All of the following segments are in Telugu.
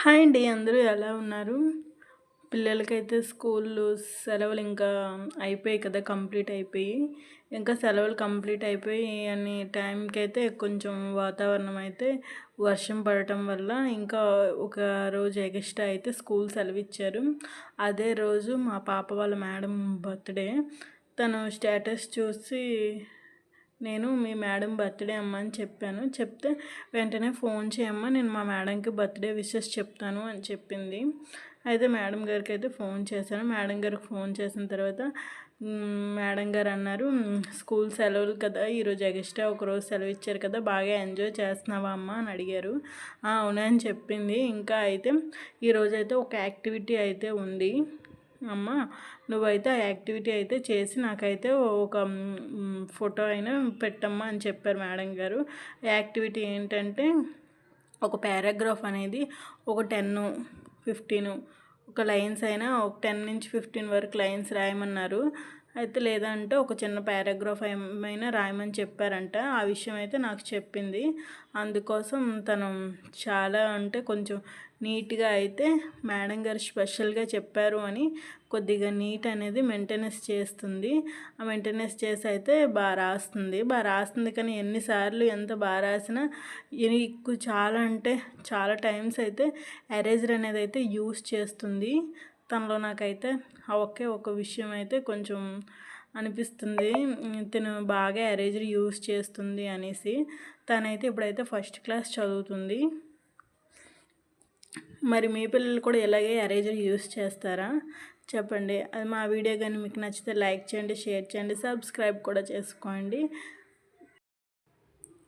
హాయ్ అండి అందరూ ఎలా ఉన్నారు? పిల్లలకైతే స్కూల్లో సెలవులు ఇంకా అయిపోయాయి కదా కంప్లీట్ అయిపోయి. ఇంకా సెలవులు కంప్లీట్ అయిపోయి అని టైంకి అయితే కొంచెం వాతావరణం అయితే వర్షం పడటం వల్ల ఇంకా ఒక రోజు ఎగస్ట్రా అయితే స్కూల్ సెలవు ఇచ్చారు అదే రోజు మా పాప వాళ్ళ మేడం బర్త్డే. తను స్టేటస్ చూసి నేను మీ మేడం బర్త్డే అమ్మ అని చెప్పాను. చెప్తే వెంటనే ఫోన్ చేయమ్మా నేను మా మేడంకి బర్త్డే విషెస్ చెప్తాను అని చెప్పింది. అయితే మేడం గారికి అయితే ఫోన్ చేశాను. మేడం గారికి ఫోన్ చేసిన తర్వాత మేడం గారు అన్నారు స్కూల్ సెలవులు కదా ఈరోజు ఎగస్ట్రా ఒకరోజు సెలవు ఇచ్చారు కదా బాగా ఎంజాయ్ చేస్తున్నావా అమ్మ అని అడిగారు. అవునని చెప్పింది. ఇంకా అయితే ఈరోజు అయితే ఒక యాక్టివిటీ అయితే ఉంది. అమ్మ నువ్వైతే ఆ యాక్టివిటీ అయితే చేసి నాకైతే ఒక ఫోటో అయినా పెట్టమ్మా అని చెప్పారు మేడం గారు. యాక్టివిటీ ఏంటంటే ఒక పారాగ్రాఫ్ అనేది ఒక టెన్ ఫిఫ్టీన్ ఒక లైన్స్ అయినా ఒక టెన్ నుంచి ఫిఫ్టీన్ వరకు లైన్స్ రాయమన్నారు. అయితే లేదంటే ఒక చిన్న పారాగ్రాఫ్ ఏమైనా రాయమని చెప్పారంట. ఆ విషయం అయితే నాకు చెప్పింది. అందుకోసం తను చాలా అంటే కొంచెం నీట్గా అయితే మేడం గారు స్పెషల్గా చెప్పారు అని కొద్దిగా నీట్ అనేది మెయింటెనెన్స్ చేస్తుంది. ఆ మెయింటెనెన్స్ చేసి అయితే బాగా రాస్తుంది. బాగా రాస్తుంది కానీ ఎన్నిసార్లు ఎంత బాగా రాసినా ఎక్కువ చాలా అంటే చాలా టైమ్స్ అయితే ఎరేజర్ అనేది అయితే యూస్ చేస్తుంది. తనలో నాకైతే ఒకే ఒక విషయం అయితే కొంచెం అనిపిస్తుంది. తను బాగా ఎరేజర్ యూస్ చేస్తుంది అనేసి. తనైతే ఇప్పుడైతే ఫస్ట్ క్లాస్ చదువుతుంది. మరి మీ పిల్లలు కూడా ఇలాగే ఎరేజర్ యూస్ చేస్తారా? చెప్పండి. అది మా వీడియో కానీ మీకు నచ్చితే లైక్ చేయండి షేర్ చేయండి సబ్స్క్రైబ్ కూడా చేసుకోండి.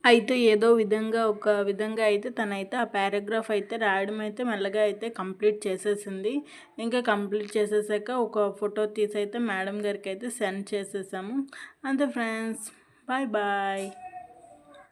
అయితే ఏదో విధంగా ఒక విధంగా అయితే తనైతే ఆ పారాగ్రాఫ్ అయితే రాయడం అయితే మెల్లగా అయితే కంప్లీట్ చేసేసింది. ఇంకా కంప్లీట్ చేసేసాక ఒక ఫోటో తీసి అయితే మేడం గారికి అయితే సెండ్ చేసేసాము. అంతే ఫ్రెండ్స్. Bye bye.